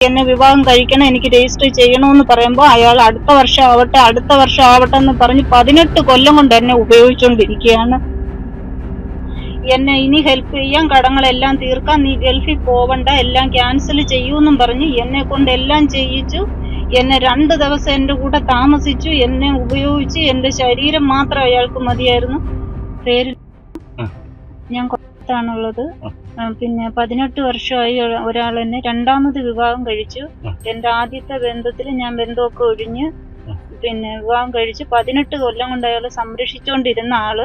എന്നെ വിവാഹം കഴിക്കണം എനിക്ക് രജിസ്റ്റർ ചെയ്യണമെന്ന് പറയുമ്പോൾ അയാൾ അടുത്ത വർഷം ആവട്ടെ അടുത്ത വർഷം ആവട്ടെ എന്ന് പറഞ്ഞ് പതിനെട്ട് കൊല്ലം കൊണ്ട് എന്നെ ഉപയോഗിച്ചുകൊണ്ടിരിക്കുകയാണ് എന്നെ ഇനി ഹെൽപ്പ് ചെയ്യാൻ കടങ്ങളെല്ലാം തീർക്കാൻ നീ ഗൾഫിൽ പോവണ്ട എല്ലാം ക്യാൻസൽ ചെയ്യൂന്നും പറഞ്ഞ് എന്നെ കൊണ്ട് എല്ലാം ചെയ്യിച്ചു. എന്നെ രണ്ട് ദിവസം എന്റെ കൂടെ താമസിച്ചു എന്നെ ഉപയോഗിച്ച് എന്റെ ശരീരം മാത്രം അയാൾക്ക് മതിയായിരുന്നു. പേര് ഞാൻ കൊല്ലത്താണുള്ളത് പിന്നെ പതിനെട്ട് വർഷമായി ഒരാൾ എന്നെ രണ്ടാമത് വിവാഹം കഴിച്ചു. എന്റെ ആദ്യത്തെ ബന്ധത്തിൽ ഞാൻ ബന്ധമൊക്കെ ഒഴിഞ്ഞ് പിന്നെ വിവാഹം കഴിച്ച് പതിനെട്ട് കൊല്ലം കൊണ്ട് അയാൾ സംരക്ഷിച്ചുകൊണ്ടിരുന്ന ആൾ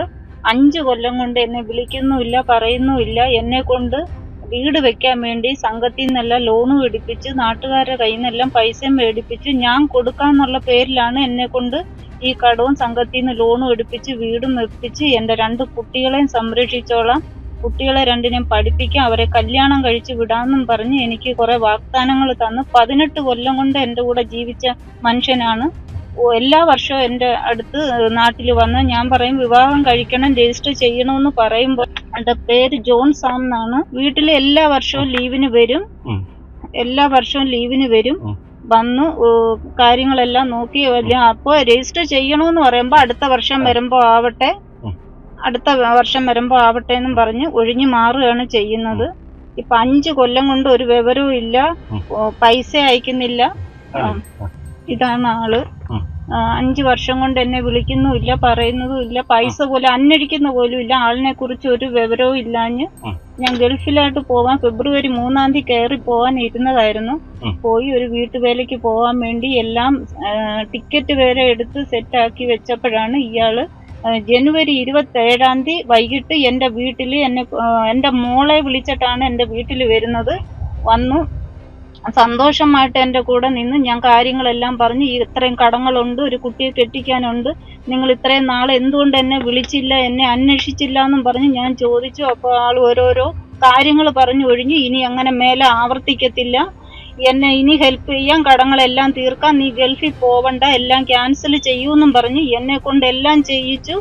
അഞ്ച് കൊല്ലം കൊണ്ട് എന്നെ വിളിക്കുന്നുമില്ല പറയുന്നുമില്ല. എന്നെ കൊണ്ട് വീട് വെക്കാൻ വേണ്ടി സംഘത്തിൽ നിന്നെല്ലാം ലോൺ മേടിപ്പിച്ച് നാട്ടുകാരുടെ കയ്യിൽ നിന്നെല്ലാം പൈസയും മേടിപ്പിച്ച് ഞാൻ കൊടുക്കാന്നുള്ള പേരിലാണ് എന്നെ കൊണ്ട് ഈ കടവും സംഘത്തിൽ നിന്ന് ലോണും എടുപ്പിച്ച് വീടും വെപ്പിച്ച് എന്റെ രണ്ട് കുട്ടികളെയും സംരക്ഷിച്ചോളാം. കുട്ടികളെ രണ്ടിനെയും പഠിപ്പിക്കാം അവരെ കല്യാണം കഴിച്ചു വിടാമെന്നും പറഞ്ഞ് എനിക്ക് കുറെ വാഗ്ദാനങ്ങൾ തന്നു. പതിനെട്ട് കൊല്ലം കൊണ്ട് എന്റെ കൂടെ ജീവിച്ച മനുഷ്യനാണ്. എല്ലാ വർഷവും എന്റെ അടുത്ത് നാട്ടിൽ വന്ന് ഞാൻ പറയും വിവാഹം കഴിക്കണം രജിസ്റ്റർ ചെയ്യണമെന്ന് പറയുമ്പോൾ എന്റെ പേര് ജോൺ സാം എന്നാണ്. വീട്ടിൽ എല്ലാ വർഷവും ലീവിന് വരും. എല്ലാ വർഷവും ലീവിന് വരും. വന്നു കാര്യങ്ങളെല്ലാം നോക്കി അപ്പോൾ രജിസ്റ്റർ ചെയ്യണമെന്ന് പറയുമ്പോൾ അടുത്ത വർഷം വരുമ്പോൾ ആവട്ടെ. അടുത്ത വർഷം വരുമ്പോൾ ആവട്ടെ എന്നും പറഞ്ഞ് ഒഴിഞ്ഞു മാറുകയാണ് ചെയ്യുന്നത്. ഇപ്പൊ അഞ്ചു കൊല്ലം കൊണ്ട് ഒരു വിവരവും ഇല്ല. പൈസ അയക്കുന്നില്ല. ഇതാണ് ആൾ. അഞ്ചു വർഷം കൊണ്ട് എന്നെ വിളിക്കുന്നുമില്ല പറയുന്നതും ഇല്ല. പൈസ പോലും അന്വേഷിക്കുന്ന പോലും ഇല്ല. ആളിനെ കുറിച്ച് ഒരു വിവരവും ഇല്ലാഞ്ഞ് ഞാൻ ഗൾഫിലായിട്ട് പോവാൻ ഫെബ്രുവരി മൂന്നാം തീയതി കയറി പോവാൻ ഇരുന്നതായിരുന്നു. പോയി ഒരു വീട്ടുവേലയ്ക്ക് പോവാൻ വേണ്ടി എല്ലാം ടിക്കറ്റ് വരെ എടുത്ത് സെറ്റാക്കി വെച്ചപ്പോഴാണ് ഇയാൾ ജനുവരി ഇരുപത്തി ഏഴാം തീയതി വൈകിട്ട് എന്റെ വീട്ടിൽ എന്നെ എന്റെ മോളെ വിളിച്ചിട്ടാണ് എന്റെ വീട്ടിൽ വരുന്നത്. വന്നു. സന്തോഷമായിട്ട് എന്റെ കൂടെ നിന്ന് ഞാൻ കാര്യങ്ങളെല്ലാം പറഞ്ഞ് ഇത്രയും കടങ്ങളുണ്ട് ഒരു കുട്ടിയെ കെട്ടിക്കാനുണ്ട്. നിങ്ങൾ ഇത്രയും നാൾ എന്തുകൊണ്ട് എന്നെ വിളിച്ചില്ല എന്നെ അന്വേഷിച്ചില്ല എന്നും പറഞ്ഞ് ഞാൻ ചോദിച്ചു. അപ്പോൾ ആൾ ഓരോരോ കാര്യങ്ങൾ പറഞ്ഞു ഒഴിഞ്ഞു ഇനി അങ്ങനെ മേലെ ആവർത്തിക്കത്തില്ല. എന്നെ ഇനി ഹെൽപ്പ് ചെയ്യാൻ കടങ്ങളെല്ലാം തീർക്കാൻ നീ ഗൾഫിൽ പോവണ്ട എല്ലാം ക്യാൻസൽ ചെയ്യൂന്നും പറഞ്ഞ് എന്നെ കൊണ്ട് എല്ലാം ചെയ്യിച്ചു.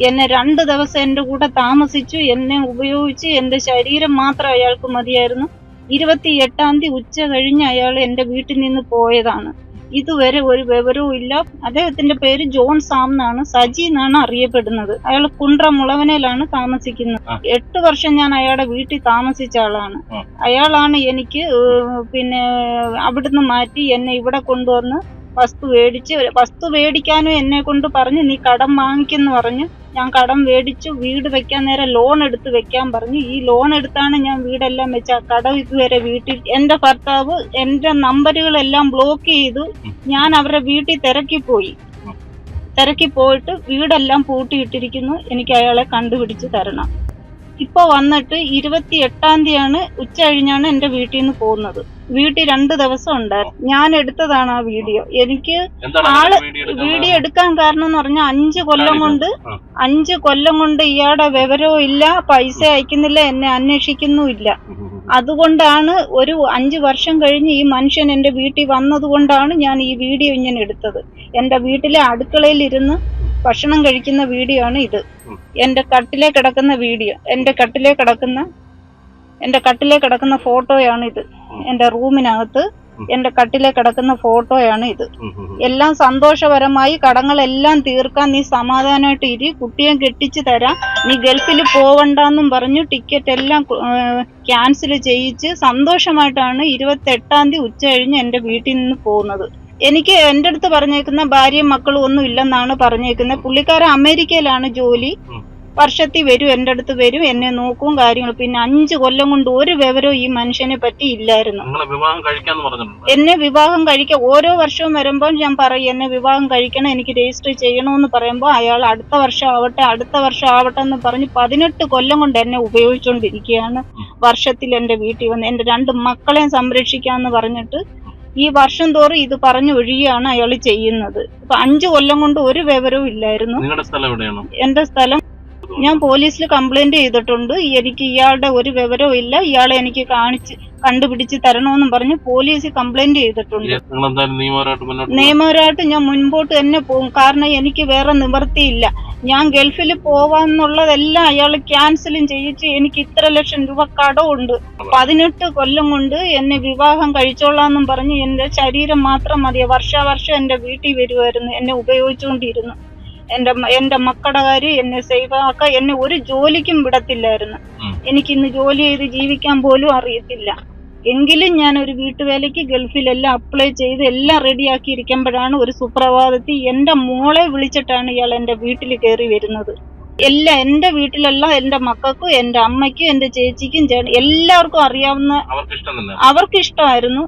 എന്നെ രണ്ട് ദിവസം എന്റെ കൂടെ താമസിച്ചു എന്നെ ഉപയോഗിച്ച് എന്റെ ശരീരം മാത്രം അയാൾക്ക് മതിയായിരുന്നു. ഇരുപത്തി എട്ടാം തീയതി ഉച്ച കഴിഞ്ഞ് അയാൾ എന്റെ വീട്ടിൽ നിന്ന് പോയതാണ്. ഇതുവരെ ഒരു വിവരവും ഇല്ല. അദ്ദേഹത്തിന്റെ പേര് ജോൺ സാം എന്നാണ്. സജി എന്നാണ് അറിയപ്പെടുന്നത്. അയാൾ കുണ്ട്ര മുളവനയിലാണ് താമസിക്കുന്നത്. എട്ട് വർഷം ഞാൻ അയാളുടെ വീട്ടിൽ താമസിച്ച ആളാണ്. അയാളാണ് എനിക്ക് പിന്നെ അവിടുന്ന് മാറ്റി എന്നെ ഇവിടെ കൊണ്ടുവന്ന് വസ്തു മേടിച്ച് വസ്തു മേടിക്കാനും എന്നെ കൊണ്ട് പറഞ്ഞ് നീ കടം വാങ്ങിക്കെന്ന് പറഞ്ഞു. ഞാൻ കടം മേടിച്ചു വീട് വെക്കാൻ നേരം ലോൺ എടുത്ത് വെക്കാൻ പറഞ്ഞു. ഈ ലോൺ എടുത്താണ് ഞാൻ വീടെല്ലാം വെച്ച കടം ഇതുവരെ വീട്ടിൽ എന്റെ ഭർത്താവ് എന്റെ നമ്പറുകളെല്ലാം ബ്ലോക്ക് ചെയ്തു. ഞാൻ അവരുടെ വീട്ടിൽ തിരക്കി പോയി തിരക്കി പോയിട്ട് വീടെല്ലാം പൂട്ടിയിട്ടിരിക്കുന്നു. എനിക്ക് അയാളെ കണ്ടുപിടിച്ച് തരണം. ഇപ്പൊ വന്നിട്ട് ഇരുപത്തി എട്ടാം തീയതിയാണ് ഉച്ച കഴിഞ്ഞാണ് എന്റെ വീട്ടിൽ നിന്ന് പോകുന്നത്. വീട്ടിൽ രണ്ട് ദിവസം ഉണ്ടായിരുന്നു. ഞാൻ എടുത്തതാണ് ആ വീഡിയോ. എനിക്ക് ആൾ വീഡിയോ എടുക്കാൻ കാരണം? എന്ന് പറഞ്ഞാൽ അഞ്ച് കൊല്ലം കൊണ്ട് അഞ്ച് കൊല്ലം കൊണ്ട് ഇയാളുടെ വിവരവും ഇല്ല പൈസ അയക്കുന്നില്ല എന്നെ അന്വേഷിക്കുന്നുമില്ല. അതുകൊണ്ടാണ് ഒരു അഞ്ച് വർഷം കഴിഞ്ഞ് ഈ മനുഷ്യൻ എന്റെ വീട്ടിൽ വന്നതുകൊണ്ടാണ് ഞാൻ ഈ വീഡിയോ ഇങ്ങനെ എടുത്തത്. എന്റെ വീട്ടിലെ അടുക്കളയിൽ ഇരുന്ന് ഭക്ഷണം കഴിക്കുന്ന വീഡിയോ ആണ് ഇത്. എന്റെ കട്ടിലെ കിടക്കുന്ന വീഡിയോ എന്റെ കട്ടിലെ കിടക്കുന്ന എന്റെ കട്ടിലെ കിടക്കുന്ന ഫോട്ടോയാണ് ഇത്. എന്റെ റൂമിനകത്ത്. എന്റെ കട്ടിലെ കിടക്കുന്ന ഫോട്ടോയാണ് ഇത്. എല്ലാം സന്തോഷപരമായി കടങ്ങളെല്ലാം തീർക്കാൻ നീ സമാധാനമായിട്ട് ഇരി കുട്ടിയെ കെട്ടിച്ചു തരാം നീ ഗൾഫിൽ പോവണ്ടെന്നും പറഞ്ഞു ടിക്കറ്റ് എല്ലാം ക്യാൻസൽ ചെയ്യിച്ച് സന്തോഷമായിട്ടാണ് ഇരുപത്തെട്ടാം തീയതി ഉച്ച കഴിഞ്ഞ് എന്റെ വീട്ടിൽ നിന്ന് പോകുന്നത് എനിക്ക് എന്റെ അടുത്ത് പറഞ്ഞേക്കുന്ന ഭാര്യയും മക്കളും ഒന്നും ഇല്ലെന്നാണ് പറഞ്ഞേക്കുന്നത്. പുള്ളിക്കാരൻ അമേരിക്കയിലാണ് ജോലി. വർഷത്തിൽ വരും എന്റെ അടുത്ത് വരും എന്നെ നോക്കും കാര്യങ്ങൾ പിന്നെ അഞ്ചു കൊല്ലം കൊണ്ട് ഒരു വിവരവും ഈ മനുഷ്യനെ പറ്റി ഇല്ലായിരുന്നു. എന്നെ വിവാഹം കഴിക്കാൻ ഓരോ വർഷവും വരുമ്പോൾ ഞാൻ പറയും എന്നെ വിവാഹം കഴിക്കണം എനിക്ക് രജിസ്റ്റർ ചെയ്യണമെന്ന് പറയുമ്പോൾ അയാൾ അടുത്ത വർഷം ആവട്ടെ അടുത്ത വർഷം ആവട്ടെ എന്ന് പറഞ്ഞ് പതിനെട്ട് കൊല്ലം കൊണ്ട് എന്നെ ഉപയോഗിച്ചുകൊണ്ടിരിക്കുകയാണ് വർഷത്തിൽ എന്റെ വീട്ടിൽ വന്ന് എന്റെ രണ്ട് മക്കളെയും സംരക്ഷിക്കാന്ന് പറഞ്ഞിട്ട് ഈ വർഷം തോറും ഇത് പറഞ്ഞു ഒഴിയുകയാണ് അയാൾ ചെയ്യുന്നത്. ഇപ്പൊ അഞ്ചു കൊല്ലം കൊണ്ട് ഒരു വിവരവും ഇല്ലായിരുന്നു. നിങ്ങളുടെ സ്ഥലം എവിടെയാണ്? എന്റെ സ്ഥലം ഞാൻ പോലീസിൽ കംപ്ലൈന്റ് ചെയ്തിട്ടുണ്ട്. എനിക്ക് ഇയാളുടെ ഒരു വിവരവും ഇല്ല. ഇയാളെ എനിക്ക് കാണിച്ച് കണ്ടുപിടിച്ച് തരണമെന്നും പറഞ്ഞ് പോലീസ് കംപ്ലൈന്റ് ചെയ്തിട്ടുണ്ട്. നിയമപരമായിട്ട് മുന്നോട്ട്. നിയമപരമായിട്ട് ഞാൻ മുൻപോട്ട് തന്നെ പോകും. കാരണം എനിക്ക് വേറെ നിവർത്തിയില്ല ഞാൻ ഗൾഫിൽ പോവാന്നുള്ളതെല്ലാം അയാൾ ക്യാൻസലും ചെയ്യിച്ച് എനിക്ക് ഇത്ര ലക്ഷം രൂപ കടമുണ്ട് പതിനെട്ട് കൊല്ലം കൊണ്ട് എന്നെ വിവാഹം കഴിച്ചോളാന്നും പറഞ്ഞ് എന്റെ ശരീരം മാത്രം മതി. വർഷാവർഷം എന്റെ വീട്ടിൽ വരുമായിരുന്നു എന്നെ ഉപയോഗിച്ചുകൊണ്ടിരുന്നു. എന്റെ എന്റെ മക്കളുടെ കാര്യം എന്നെ സേവ് ആക്കാൻ എന്നെ ഒരു ജോലിക്കും വിടത്തില്ലായിരുന്നു. എനിക്കിന്ന് എനിക്ക് ഇന്ന് ജോലി ചെയ്ത് ജീവിക്കാൻ പോലും അറിയത്തില്ല. എങ്കിലും ഞാൻ ഒരു വീട്ടുവേലയ്ക്ക് ഗൾഫിലെല്ലാം അപ്ലൈ ചെയ്ത് എല്ലാം റെഡിയാക്കി ഇരിക്കുമ്പോഴാണ് ഒരു സുപ്രഭാതത്തിൽ എന്റെ മോളെ വിളിച്ചിട്ടാണ് ഇയാൾ എന്റെ വീട്ടിൽ കയറി വരുന്നത്. എല്ലാം എന്റെ വീട്ടിലെല്ലാം എന്റെ മക്കൾക്കും എന്റെ അമ്മയ്ക്കും എന്റെ ചേച്ചിക്കും എല്ലാവർക്കും അറിയാവുന്ന അവർക്ക് ഇഷ്ടം അവർക്ക് ഇഷ്ടമായിരുന്നു